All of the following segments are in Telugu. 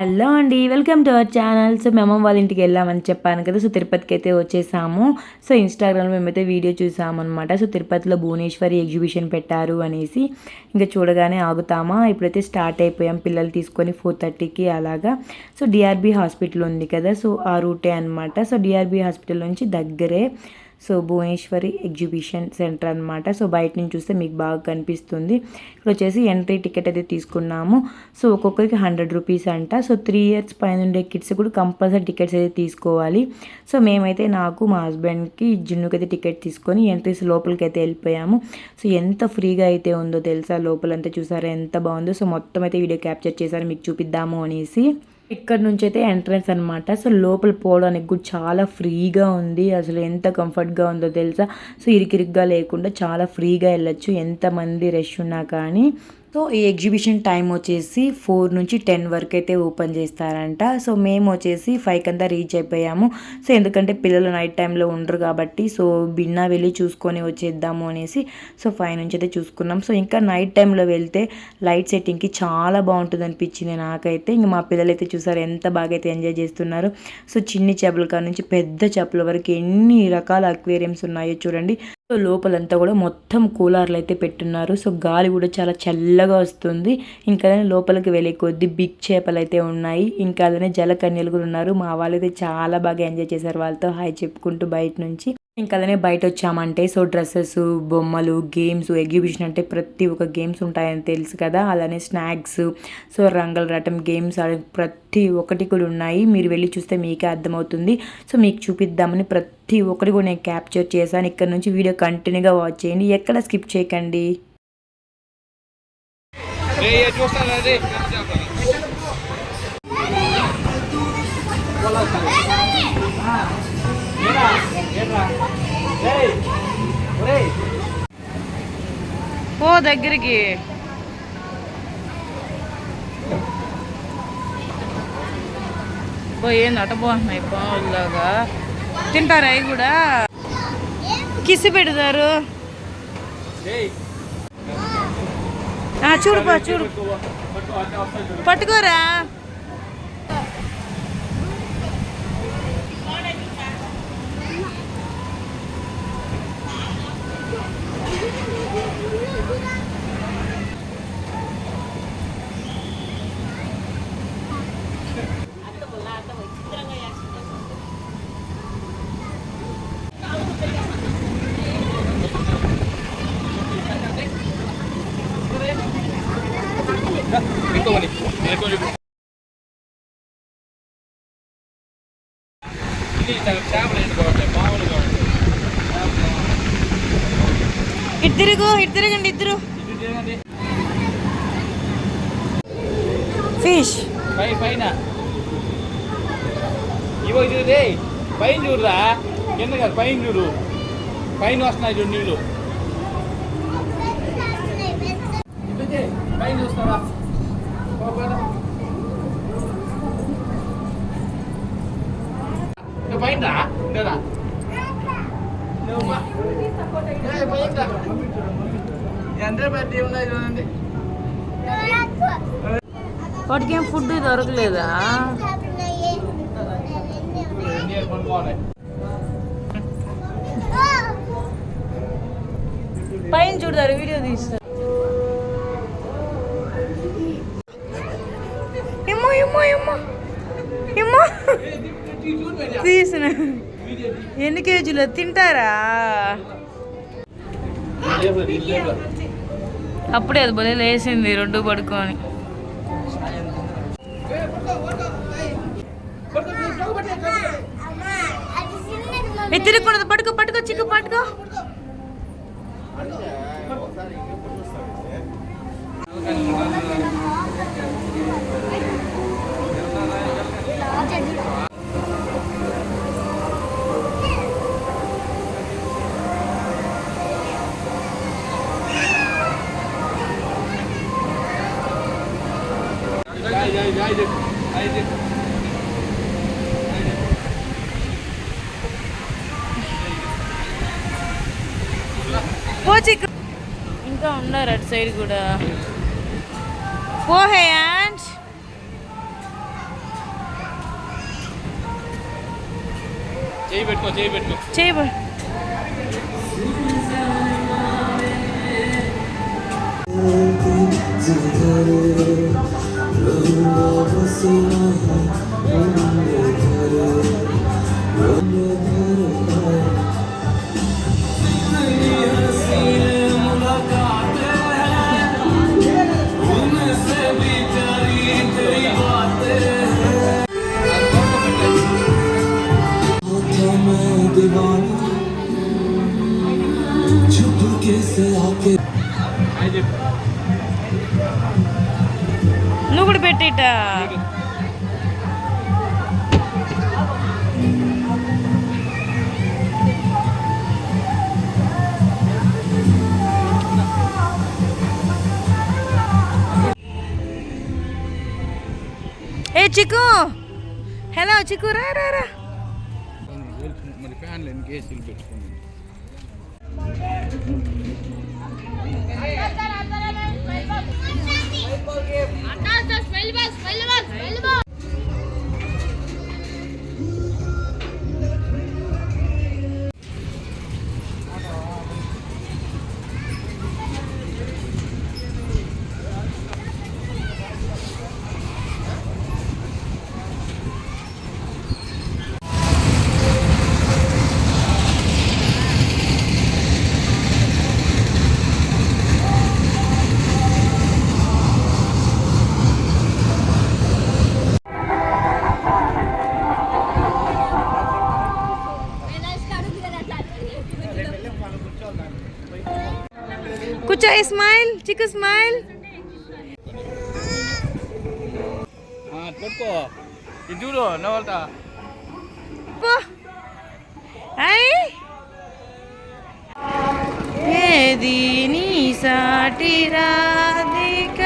హలో అండి welcome to our channel. So మేము వాళ్ళ ఇంటికి వెళ్ళామని చెప్పాను కదా సో తిరుపతికి అయితే వచ్చేసాము. సో ఇన్స్టాగ్రామ్లో మేమైతే వీడియో చూసామన్నమాట. సో తిరుపతిలో భువనేశ్వరి ఎగ్జిబిషన్ పెట్టారు అనేసి ఇంకా చూడగానే ఆగుతామా? ఇప్పుడైతే స్టార్ట్ అయిపోయాం. పిల్లలు తీసుకొని ఫోర్ థర్టీకి అలాగా. సో డిఆర్బి హాస్పిటల్ ఉంది కదా సో ఆ రూటే అనమాట సో డిఆర్బి హాస్పిటల్ నుంచి దగ్గరే సో భువనేశ్వరి ఎగ్జిబిషన్ సెంటర్ అనమాట సో బయట నుంచి చూస్తే మీకు బాగా కనిపిస్తుంది. ఇక్కడ వచ్చేసి ఎంట్రీ టికెట్ అయితే తీసుకున్నాము. సో ఒక్కొక్కరికి హండ్రెడ్ రూపీస్ అంట. సో త్రీ ఇయర్స్ పైన ఉండే కిడ్స్ కూడా కంపల్సరీ టికెట్స్ అయితే తీసుకోవాలి. సో మేమైతే నాకు మా హస్బెండ్కి జున్నుకి అయితే టికెట్ తీసుకొని ఎంట్రీస్ లోపలికి అయితే వెళ్ళిపోయాము. సో ఎంత ఫ్రీగా అయితే ఉందో తెలుసా? లోపలంతా చూసారా? ఎంత బాగుందో? సో మొత్తం అయితే వీడియో క్యాప్చర్ చేశారు. మీకు చూపిద్దాము అనేసి. ఇక్కడ నుంచి అయితే ఎంట్రన్స్ అనమాట సో లోపల పోవడానికి కూడా చాలా ఫ్రీగా ఉంది. అసలు ఎంత కంఫర్ట్గా ఉందో తెలుసా? సో ఇరికిరిగ్గా లేకుండా చాలా ఫ్రీగా వెళ్ళొచ్చు. ఎంతమంది రష్ ఉన్నా కానీ సో ఈ ఎగ్జిబిషన్ టైం వచ్చేసి ఫోర్ నుంచి టెన్ వరకు అయితే ఓపెన్ చేస్తారంట. సో మేము వచ్చేసి ఫైవ్ కంతా రీచ్ అయిపోయాము. సో ఎందుకంటే పిల్లలు నైట్ టైంలో ఉండరు కాబట్టి సో బిన్నా వెళ్ళి చూసుకొని వచ్చేద్దాము అనేసి సో ఫైవ్ నుంచి అయితే చూసుకున్నాం. సో ఇంకా నైట్ టైంలో వెళ్తే లైట్ సెట్టింగ్కి చాలా బాగుంటుంది అనిపించింది నాకైతే. ఇంకా మా పిల్లలు అయితే చూసారు ఎంత బాగా అయితే ఎంజాయ్ చేస్తున్నారు. సో చిన్ని చేపల కాడ నుంచి పెద్ద చేపల వరకు ఎన్ని రకాల అక్వేరియంస్ ఉన్నాయో చూడండి. సో లోపలంతా కూడా మొత్తం కూలర్లు అయితే పెట్టున్నారు. సో గాలి కూడా చాలా చల్లగా వస్తుంది. ఇంకా లోపలికి వెళ్ళే కొద్ది బిగ్ చేపలు అయితే ఉన్నాయి. ఇంకా అలానే జలకన్యలు కూడా ఉన్నారు. మా వాళ్ళు అయితే చాలా బాగా ఎంజాయ్ చేశారు వాళ్ళతో హాయ్ చెప్పుకుంటూ బయట నుంచి. ఇంకా అలానే బయట వచ్చామంటే సో డ్రెస్సెస్ బొమ్మలు గేమ్స్ ఎగ్జిబిషన్ అంటే ప్రతి ఒక్క గేమ్స్ ఉంటాయని తెలుసు కదా అలానే స్నాక్స్ సో రంగుల రటం గేమ్స్ ప్రతి ఒక్కటి కూడా ఉన్నాయి మీరు వెళ్ళి చూస్తే మీకే అర్థమవుతుంది సో మీకు చూపిద్దామని ప్రతి ఒక్కటి కూడా నేను క్యాప్చర్ చేశాను ఇక్కడ నుంచి వీడియో కంటిన్యూగా వాచ్ చేయండి ఎక్కడ స్కిప్ చేయకండి పో దగ్గరికి. పో ఏంది అటపోతున్నాయి పావులాగా తింటారా అవి కూడా? కిసి పెడతారు. ఆ, చూడు చూడు. పట్టుకోరా. తిరుగు ఇటు తిరగండి ఇద్దరు ఫిష్ పైన. ఇవో రే పైన చూడరా. కింద కాదు పైన చూడు. పైన వస్తున్నాయి చూడు నీళ్ళు. ఇదే పైన చూస్తారా పైన రా ఇంకా రా. నువ్వు పా. ఏ, పైన రా. ఎంత పెద్ద ఉన్నాయి చూడండి వాటికేం ఫుడ్ దొరకలేదా? పైన చూడతారు వీడియో తీస్తారు. ఏమో ఏమో ఏమో ఏమో తీసిన. ఎన్ని కేజీలు? తింటారా? అప్పుడే అది భలే లేచింది రెండు పడుకొని. తిరగకూడదు పట్టుకో పట్టుకో చిక్కు పట్టుకో Jai, ఇంకా ఉన్నారు అటు సైడ్ కూడా. పోహే యాంట్ చేయబెట్టుకో చేయబెట్టుకో చేయి నువ్వు కూడా పెట్టిట ఏ చిక్కు హలో చిక్కు రా రా రా smell boss smell boss smell boss Chikku smile పెట్టుకో ఇది చూడు నవ్వుతా పో అయ్ ఏది నీ సాటి Radhika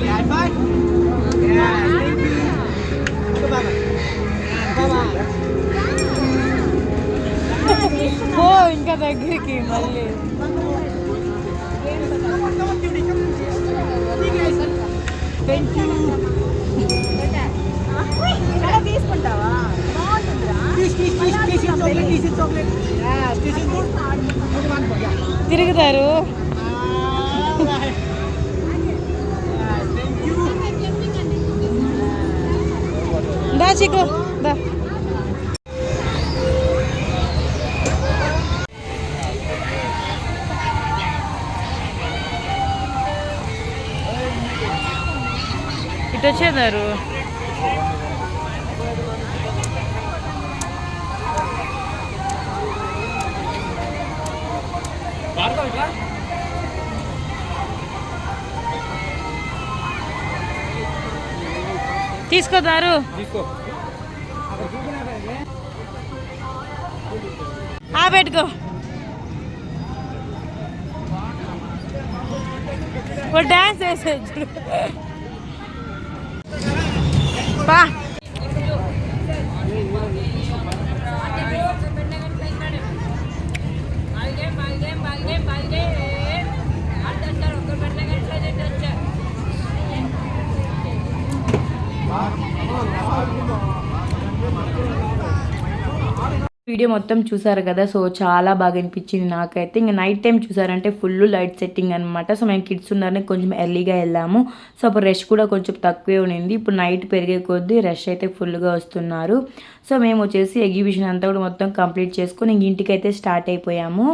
Yeah, I fight. Bye-bye. Bye-bye. Oh, इनका बैग है कि తిరుగుతారు. దా చిక్కు దా. ఇచ్చేదారు తీసుకోదారు ఆ పెట్టుకో. డాన్స్ వేసేది పా. వీడియో మొత్తం చూసారు కదా సో చాలా బాగా అనిపించింది నాకైతే. ఇంకా నైట్ టైం చూసారంటే ఫుల్ లైట్ సెట్టింగ్ అనమాట సో మేము కిడ్స్ ఉన్నారని కొంచెం ఎర్లీగా వెళ్ళాము. సో అప్పుడు రష్ కూడా కొంచెం తక్కువే ఉండింది. ఇప్పుడు నైట్ పెరిగే కొద్దీ రష్ అయితే ఫుల్గా వస్తున్నారు. సో మేము వచ్చేసి ఎగ్జిబిషన్ అంతా కూడా మొత్తం కంప్లీట్ చేసుకొని ఇంక ఇంటికి అయితే స్టార్ట్ అయిపోయాము.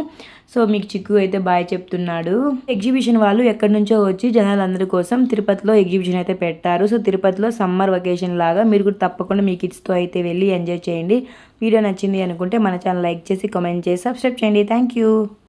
సో మీకు చిక్కు అయితే బాయ్ చెప్తున్నాడు. ఎగ్జిబిషన్ వాళ్ళు ఎక్కడి నుంచో వచ్చి జనాలందరి కోసం తిరుపతిలో ఎగ్జిబిషన్ అయితే పెట్టారు సో తిరుపతిలో సమ్మర్ వెకేషన్ లాగా మీరు కూడా తప్పకుండా మీ కిడ్స్తో అయితే వెళ్ళి ఎంజాయ్ చేయండి. వీడియో నచ్చింది అనుకుంటే మన ఛానల్ లైక్ చేసి కామెంట్ చేసి సబ్స్క్రైబ్ చేయండి. Thank you.